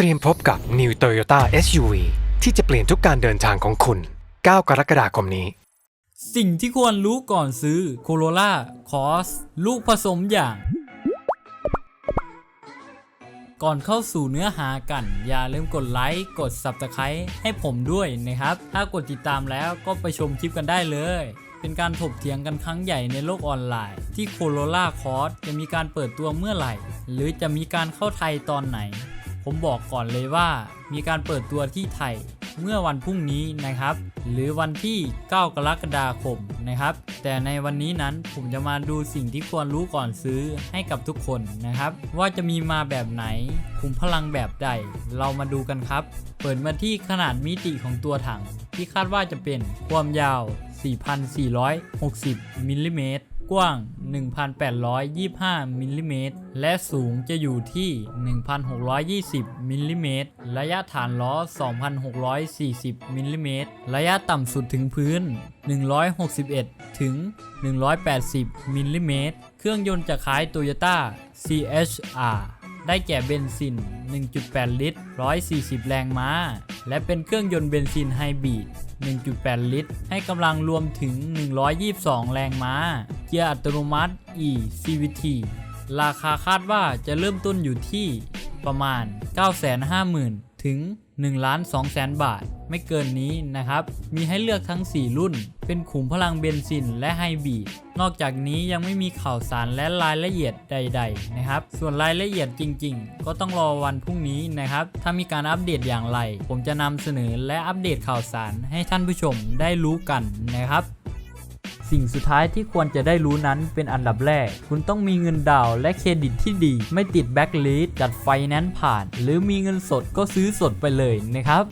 เตรียมพบกับ New Toyota SUV ที่จะเปลี่ยนทุกการเดินทางของคุณ 9 กรกฎาคมนี้ สิ่งที่ควรรู้ก่อนซื้อ Corolla Cross ลูกผสมอย่าง ก่อนเข้าสู่เนื้อหากัน อย่าลืมกดไลค์ กด Subscribe ให้ผมด้วยนะครับ ถ้ากดติดตามแล้วก็ไปชมคลิปกันได้เลยเป็นการถกเถียงกันครั้งใหญ่ในโลกออนไลน์ ที่ Corolla Cross จะมีการเปิดตัวเมื่อไหร่ หรือจะมีการเข้าไทยตอนไหน ผมบอกก่อนเลยว่ามีการเปิดตัวที่ไทยเมื่อวันพรุ่งนี้นะครับ หรือวันที่ 9 กรกฎาคมนะครับ แต่ในวันนี้นั้นผมจะมาดูสิ่งที่ควรรู้ก่อนซื้อให้กับทุกคนนะครับ ว่าจะมีมาแบบไหน คุมพลังแบบใด เรามาดูกันครับ เปิดมาที่ขนาดมิติของตัวถัง ที่คาดว่าจะเป็นความยาว 4,460มิลลิเมตร กว้าง 1,825มิลลิเมตรและสูงจะอยู่ที่ 1,620มิลลิเมตรระยะฐานล้อ 2,640มิลลิเมตรระยะต่ำสุดถึงพื้น 161 ถึง 180มิลลิเมตรเครื่องยนต์จะคล้าย Toyota CHR ได้แก่เบนซิน 1.8 ลิตร 140 แรงม้า และเป็นเครื่องยนต์เบนซินไฮบริด 1.8 ลิตร ให้กำลังรวมถึง 122 แรงม้า เกียร์อัตโนมัติ e CVT ราคาคาดว่าจะเริ่มต้นอยู่ที่ประมาณ 950,000 ถึง 1 ล้าน2แสนบาท ไม่เกินนี้นะครับ มีให้เลือกทั้ง 4 รุ่น เป็นขุมพลังเบนซินและไฮบริด นอกจากนี้ยังไม่มีข่าวสารและรายละเอียดใด ๆ นะครับ ส่วนรายละเอียดจริง ๆ ก็ต้องรอวันพรุ่งนี้นะครับ ถ้ามีการอัปเดตอย่างไร ผมจะนำเสนอและอัปเดตข่าวสารให้ท่านผู้ชมได้รู้กันนะครับ สิ่งสุดท้ายที่ควรจะได้รู้นั้นเป็นอันดับแรก คุณต้องมีเงินดาวน์และเครดิตที่ดี ไม่ติดแบ็กลิสจัดไฟแนนซ์ผ่าน หรือมีเงินสดก็ซื้อสดไปเลยนะครับ